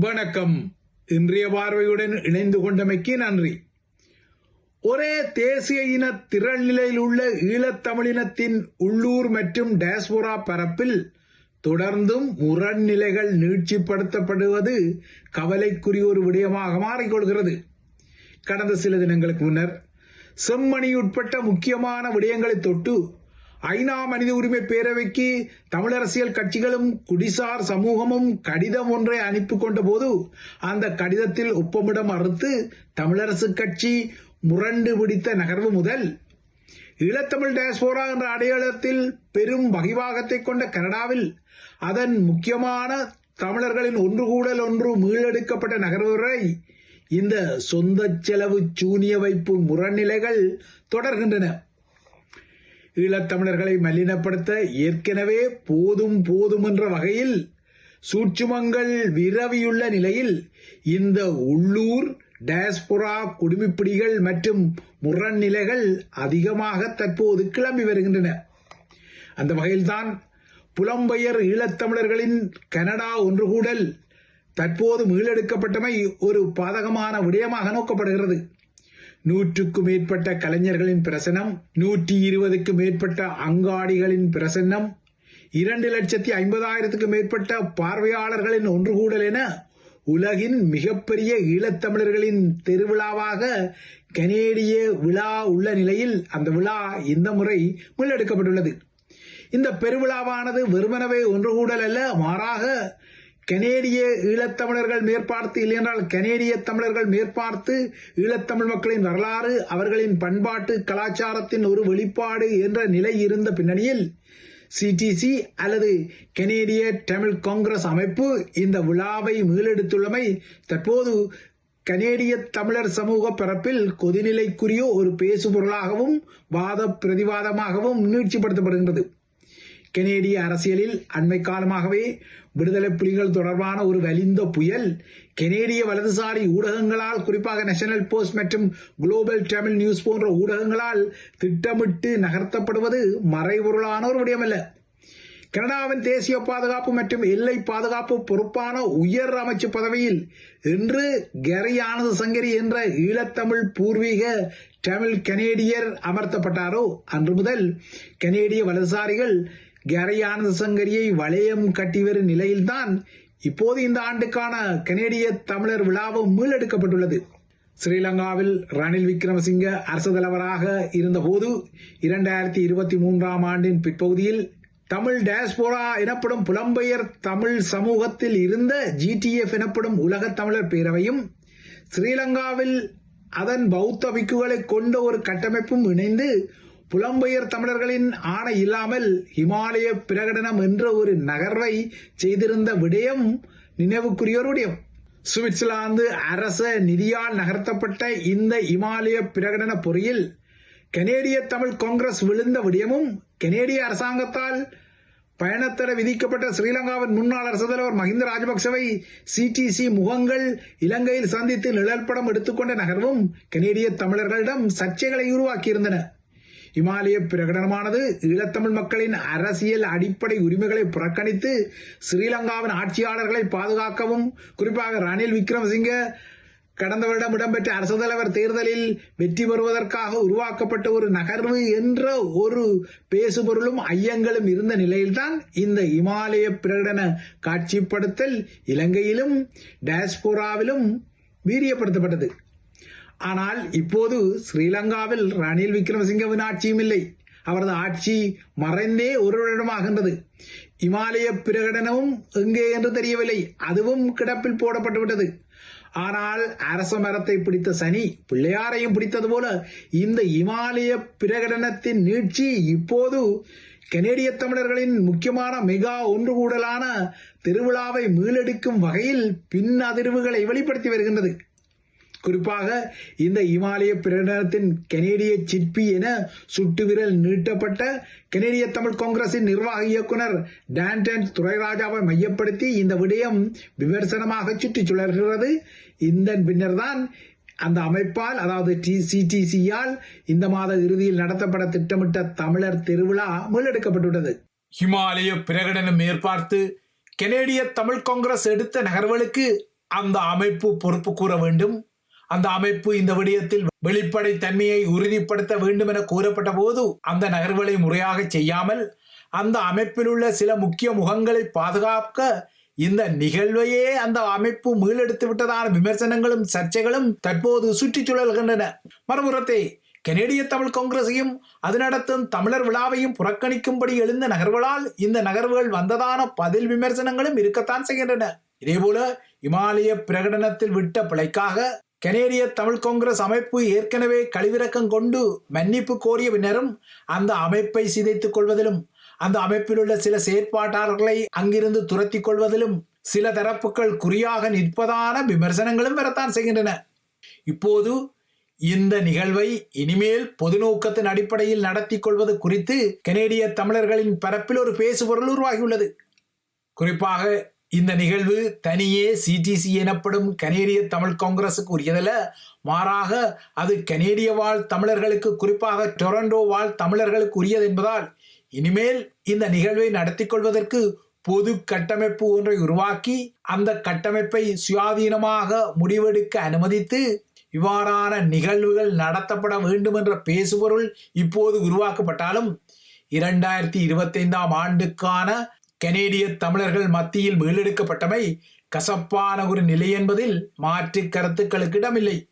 வணக்கம். இன்றைய பார்வையுடன் இணைந்து கொண்டமைக்கு நன்றி. ஒரே தேசிய இன திரள் நிலையில் உள்ள ஈழத்தமிழினத்தின் உள்ளூர் மற்றும் டேஸ்போரா பரப்பில் தொடர்ந்தும் முரண்நிலைகள் நீட்சிப்படுத்தப்படுவது கவலைக்குரிய ஒரு விடயமாக மாறிக்கொள்கிறது. கடந்த சில தினங்களுக்கு முன்னர் செம்மணி உட்பட்ட முக்கியமான விடயங்களை தொட்டு ஐநா மனித உரிமை பேரவைக்கு தமிழரசியல் கட்சிகளும் குடிசார் சமூகமும் கடிதம் ஒன்றை அனுப்பி கொண்ட போது அந்த கடிதத்தில் ஒப்பமிடம் மறுத்து தமிழரசு கட்சி முரண்டு பிடித்த நகர்வு முதல் ஈழத்தமிழ் டேஸ்போரா என்ற அடையாளத்தில் பெரும் வகிவாகத்தை கொண்ட கனடாவில் அதன் முக்கியமான தமிழர்களின் ஒன்று கூடல் ஒன்று மீளெடுக்கப்பட்ட நகர்வு வரை இந்த சொந்த செலவு சூனிய வைப்பு முரண்நிலைகள் தொடர்கின்றன. ஈழத்தமிழர்களை மலினப்படுத்த ஏற்கனவே போதும் போதும் என்ற வகையில் சூட்சுமங்கள் விரவியுள்ள நிலையில் இந்த உள்ளூர் டயஸ்புரா குடுமிப்பிடிகள் மற்றும் முரண்நிலைகள் அதிகமாக தற்போது கிளம்பி வருகின்றன. அந்த வகையில்தான் புலம்பெயர் ஈழத்தமிழர்களின் கனடா ஒன்றுகூடல் தற்போது மீளெடுக்கப்பட்டமை ஒரு பாதகமான விடயமாக நோக்கப்படுகிறது. நூற்றுக்கும் மேற்பட்ட கலைஞர்களின் பிரசனம் நூற்றி இருபதுக்கும் மேற்பட்ட அங்காடிகளின் பிரசன்னம் இரண்டு லட்சத்தி ஐம்பதாயிரத்துக்கும் மேற்பட்ட பார்வையாளர்களின் ஒன்றுகூடல் என உலகின் மிகப்பெரிய ஈழத்தமிழர்களின் திருவிழாவாக கனேடிய விழா உள்ள நிலையில் அந்த விழா இந்த முறை முன்னெடுக்கப்பட்டுள்ளது இந்த பெருவிழாவானது வெறுமனவே ஒன்றுகூடல் அல்ல மாறாக கனேடிய ஈழத்தமிழர்கள் மேற்பார்த்து இல்லையென்றால் கனேடிய தமிழர்கள் மேற்பார்த்து ஈழத்தமிழ் மக்களின் வரலாறு அவர்களின் பண்பாட்டு கலாச்சாரத்தின் ஒரு வெளிப்பாடு என்ற நிலை இருந்த பின்னணியில் சிடிசி அல்லது கனேடிய தமிழ் காங்கிரஸ் அமைப்பு இந்த விழாவை மீளெடுத்துள்ளமை தற்போது கனேடிய தமிழர் சமூக பரப்பில் கொதிநிலைக்குரிய ஒரு பேசுபொருளாகவும் வாத பிரதிவாதமாகவும் நீட்சிப்படுத்தப்படுகின்றது. கெனேடிய அரசியலில் அண்மை காலமாகவே விடுதலை புலிகள் தொடர்பான ஒரு வலிந்த புயல் கெனேடிய வலதுசாரி ஊடகங்களால் குறிப்பாக நேஷனல் போஸ்ட் மற்றும் குளோபல் தமிழ் நியூஸ் போன்ற ஊடகங்களால் திட்டமிட்டு நகர்த்தப்படுவது மறைபொருளான ஒரு விடயமல்ல. கனடாவின் தேசிய பாதுகாப்பு மற்றும் எல்லை பாதுகாப்பு பொறுப்பான உயர் அமைச்சு பதவியில் இன்று கரி ஆனந்த சங்கரி என்ற ஈழத்தமிழ் பூர்வீக தமிழ் கனேடியர் அமர்த்தப்பட்டாரோ? அன்று முதல் கனேடிய வலதுசாரிகள் கரை சங்கரியை வளையம் கட்டி வரும் நிலையில்தான் இப்போது இந்த ஆண்டுக்கான கனேடிய தமிழர் விழாவும் மீளெடுக்கப்பட்டுள்ளது. ஸ்ரீலங்காவில் ரணில் விக்ரமசிங்க அரசு தலைவராக இருந்தபோது இரண்டாயிரத்தி இருபத்தி மூன்றாம் ஆண்டின் பிற்பகுதியில் தமிழ் டயஸ்போரா எனப்படும் புலம்பெயர் தமிழ் சமூகத்தில் இருந்த ஜிடிஎஃப் எனப்படும் உலக தமிழர் பேரவையும் ஸ்ரீலங்காவில் அதன் பௌத்த பிக்குகளை கொண்ட ஒரு கட்டமைப்பும் இணைந்து புலம்பெயர் தமிழர்களின் ஆணை இல்லாமல் இமாலய பிரகடனம் என்ற ஒரு நகர்வை செய்திருந்த விடயம் நினைவுக்குரியோர் விடயம் சுவிட்சர்லாந்து அரச நிதியால் நகர்த்தப்பட்ட இந்த இமாலய பிரகடன பொறியில் கனேடிய தமிழ் காங்கிரஸ் விழுந்த விடயமும் கனேடிய அரசாங்கத்தால் பயணத்தட விதிக்கப்பட்ட ஸ்ரீலங்காவின் முன்னாள் அரசு தலைவர் மஹிந்த ராஜபக்சவை சிடிசி முகங்கள் இலங்கையில் சந்தித்து நிழற்படம் எடுத்துக்கொண்ட நகர்வும் கனேடிய தமிழர்களிடம் சர்ச்சைகளை உருவாக்கியிருந்தன. இமாலய பிரகடனமானது ஈழத்தமிழ் மக்களின் அரசியல் அடிப்படை உரிமைகளை புறக்கணித்து ஸ்ரீலங்காவின் ஆட்சியாளர்களை பாதுகாக்கவும் குறிப்பாக ரணில் விக்ரமசிங்க கடந்த வருடம் இடம்பெற்ற அரசு தலைவர் தேர்தலில் வெற்றி பெறுவதற்காக உருவாக்கப்பட்ட ஒரு நகர்வு என்ற ஒரு பேசுபொருளும் ஐயங்களும் இருந்த நிலையில்தான் இந்த இமாலய பிரகடன காட்சிப்படுத்தல் இலங்கையிலும் டயஸ்போராவிலும் வீரியப்படுத்தப்பட்டது. ஆனால் இப்போது ஸ்ரீலங்காவில் ரணில் விக்ரமசிங்கவின் ஆட்சியும் இல்லை. அவரது ஆட்சி மறைந்தே ஒரு வருடமாகின்றது. இமாலய பிரகடனமும் எங்கே என்று தெரியவில்லை. அதுவும் கிடப்பில் போடப்பட்டு விட்டது. ஆனால் அரச மரத்தை பிடித்த சனி பிள்ளையாரையும் பிடித்தது போல இந்த இமாலய பிரகடனத்தின் நீட்சி இப்போது கனேடிய தமிழர்களின் முக்கியமான மெகா ஒன்று கூடலான திருவிழாவை மீளெடுக்கும் வகையில் பின் அதிர்வுகளை வெளிப்படுத்தி வருகின்றது. குறிப்பாக இந்த இமாலய பிரகடனத்தின் கனேடிய சிற்பி என சுட்டுவிரல் நீட்டப்பட்ட கனேடிய தமிழ் காங்கிரசின் நிர்வாக இயக்குனர் டான்டன் துரைராஜாவை மையப்படுத்தி இந்த விடயம் விமர்சனமாக சுற்றி சுழல்கிறது. இந்த பின்னர் தான் அந்த அமைப்பால் அதாவது சிடிசியால் இந்த மாத இறுதியில் நடத்தப்பட திட்டமிட்ட தமிழர் திருவிழா முன்னெடுக்கப்பட்டுள்ளது ஹிமாலய பிரகடனம் மேற்பார்த்து கெனேடிய தமிழ் காங்கிரஸ் எடுத்த நகர்வுகளுக்கு அந்த அமைப்பு பொறுப்பு கூற வேண்டும். அந்த அமைப்பு இந்த விடயத்தில் வெளிப்படை தன்மையை உறுதிப்படுத்த வேண்டும் என கூறப்பட்ட போது அந்த நகர்வுகளை முறையாக செய்யாமல் அந்த அமைப்பில் உள்ள சில முக்கிய முகங்களை பாதுகாக்க இந்த நிகழ்வையே அந்த அமைப்பு மீளெடுத்து விட்டதான விமர்சனங்களும் சர்ச்சைகளும் தற்போது சுற்றிச் சுழல்கின்றன. மறுபுறத்தை கனேடிய தமிழ் காங்கிரஸையும் அது நடத்தும் தமிழர் விழாவையும் புறக்கணிக்கும்படி எழுந்த நகர்வுகளால் இந்த நகர்வுகள் வந்ததான பதில் விமர்சனங்களும் இருக்கத்தான் செய்கின்றன. இதேபோல இமாலய பிரகடனத்தில் விட்ட பிழைக்காக கனேடிய தமிழ் காங்கிரஸ் அமைப்பு ஏற்கனவே கழிவிறக்கம் கொண்டு மன்னிப்பு கோரிய பின்னரும் அந்த அமைப்பை சிதைத்துக் கொள்வதிலும் அந்த அமைப்பில் உள்ள சில செயற்பாட்டாளர்களை அங்கிருந்து துரத்தி கொள்வதிலும் சில தரப்புகள் குறியாக நிற்பதான விமர்சனங்களும் வரத்தான் செய்கின்றன. இப்போது இந்த நிகழ்வை இனிமேல் பொது நோக்கத்தின் அடிப்படையில் நடத்தி கொள்வது குறித்து கனேடிய தமிழர்களின் பரப்பில் ஒரு பேசுபொருள் உருவாகியுள்ளது. குறிப்பாக இந்த நிகழ்வு தனியே சிடிசி எனப்படும் கனேடிய தமிழ் காங்கிரசுக்கு உரியதல்ல. மாறாக அது கனேடிய வாழ் தமிழர்களுக்கு குறிப்பாக டொரண்டோ வாழ் தமிழர்களுக்கு உரியது என்பதால் இனிமேல் இந்த நிகழ்வை நடத்தி கொள்வதற்கு பொது கட்டமைப்பு ஒன்றை உருவாக்கி அந்த கட்டமைப்பை சுயாதீனமாக முடிவெடுக்க அனுமதித்து இவ்வாறான நிகழ்வுகள் நடத்தப்பட வேண்டும் என்ற பேசுபொருள் இப்போது உருவாக்கப்பட்டாலும் இரண்டாயிரத்தி இருபத்தைந்தாம் ஆண்டுக்கான கனேடிய தமிழர்கள் மத்தியில் மீளெடுக்கப்பட்டமை கசப்பான ஒரு நிலை என்பதில் மாற்று கருத்துக்களுக்கு இடமில்லை.